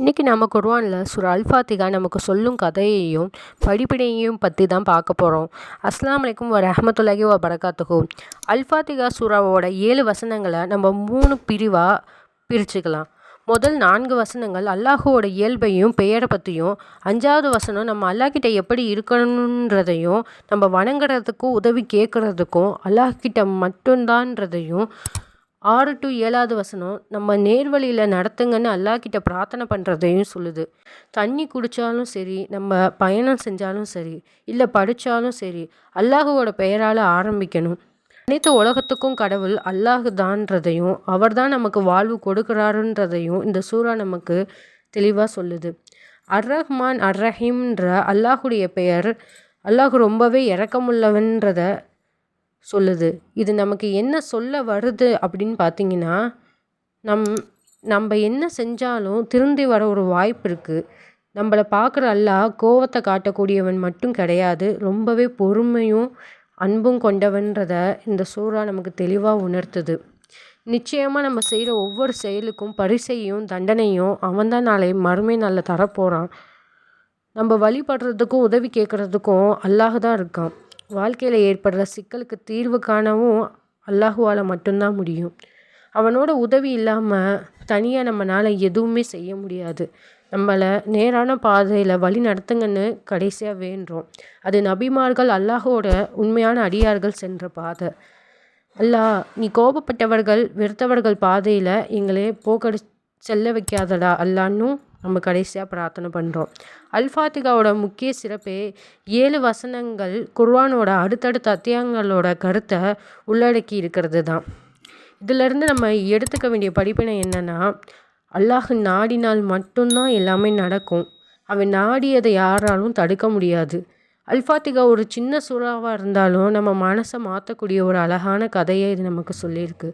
இன்றைக்கி நம்ம குர்வானில் சூரா அல்ஃபாத்திகா நமக்கு சொல்லும் கதையையும் படிப்பினையையும் பற்றி தான் பார்க்க போகிறோம் அஸ்லாம் வலைக்கும் வ ரஹமத்துல்லாஹி வ பரகாத்துஹு அல்ஃபாத்திகா ஏழு வசனங்களை நம்ம மூணு பிரிவாக பிரிச்சுக்கலாம். முதல் நான்கு வசனங்கள் அல்லாஹுவோட இயல்பையும் பெயரை பற்றியும் அஞ்சாவது வசனம் நம்ம அல்லாஹ்கிட்ட எப்படி இருக்கணுன்றதையும் நம்ம வணங்குறதுக்கும் உதவி கேட்குறதுக்கும் அல்லாஹ்கிட்ட மட்டும்தான்றதையும் ஆறு டு ஏழாவது வசனம் நம்ம நேர்வழியில் நடத்துங்கன்னு அல்லாக்கிட்ட பிரார்த்தனை பண்ணுறதையும் சொல்லுது. தண்ணி குடித்தாலும் சரி நம்ம பயணம் செஞ்சாலும் சரி இல்லை படித்தாலும் சரி அல்லாஹுவோட பெயரால் ஆரம்பிக்கணும். அனைத்து உலகத்துக்கும் கடவுள் அல்லாஹு தான்றதையும் அவர் தான் நமக்கு வாழ்வு கொடுக்குறாருன்றதையும் இந்த சூறா நமக்கு தெளிவாக சொல்லுது. அர் ரஹ்மான் அர் ரஹீம்ன்ற அல்லாஹுடைய பெயர் அல்லாஹ் ரொம்பவே இறக்கமுள்ளவன்றத சொல்லுது. இது நமக்கு என்ன சொல்ல வருது அப்படின்னு பார்த்தீங்கன்னா நம் நம்ம என்ன செஞ்சாலும் திருந்தி வர ஒரு வாய்ப்பு இருக்குது நம்மளை பார்க்குற அல்லாஹ் கோவத்தை காட்டக்கூடியவன் மட்டும் கிடையாது ரொம்பவே பொறுமையும் அன்பும் கொண்டவன்றத இந்த சூறா நமக்கு தெளிவாக உணர்த்துது. நிச்சயமாக நம்ம செய்கிற ஒவ்வொரு செயலுக்கும் பரிசையும் தண்டனையும் அவன் தான் நாளை மறுமை நாளில் தரப்போகிறான் நம்ம வழிபடுறதுக்கும் உதவி கேட்குறதுக்கும் அல்லாஹ் தான் இருக்கான். வாழ்க்கையில் ஏற்படுற சிக்கலுக்கு தீர்வு காணவும் அல்லாஹுவால் மட்டும்தான் முடியும். அவனோட உதவி இல்லாமல் தனியாக நம்மளால் எதுவுமே செய்ய முடியாது. நம்மளை நேரான பாதையில் வழி நடத்துங்கன்னு கடைசியாக வேண்டுறோம். அது நபிமார்கள் அல்லாஹோட உண்மையான அடியார்கள் சென்ற பாதை. அல்லாஹ் நீ கோபப்பட்டவர்கள் வெறுத்தவர்கள் பாதையில் எங்களே போக்கடி செல்ல வைக்காதடா அல்லான்னும் நம்ம கடைசியாக பிரார்த்தனை பண்ணுறோம் அல்ஃபாத்திகாவோட முக்கிய சிறப்பே ஏழு வசனங்கள் குர்வானோட அடுத்தடுத்த அத்தியாயங்களோட கருத்தை உள்ளடக்கி இருக்கிறது தான் இதிலிருந்து நம்ம எடுத்துக்க வேண்டிய படிப்பினை என்னென்னா அல்லாஹ் நாடினால் மட்டும்தான் எல்லாமே நடக்கும். அவன் நாடியதை யாராலும் தடுக்க முடியாது. அல்ஃபாத்திகா ஒரு சின்ன சூறாவாக இருந்தாலும் நம்ம மனசை மாற்றக்கூடிய ஒரு அழகான கதையை இது நமக்கு சொல்லியிருக்கு.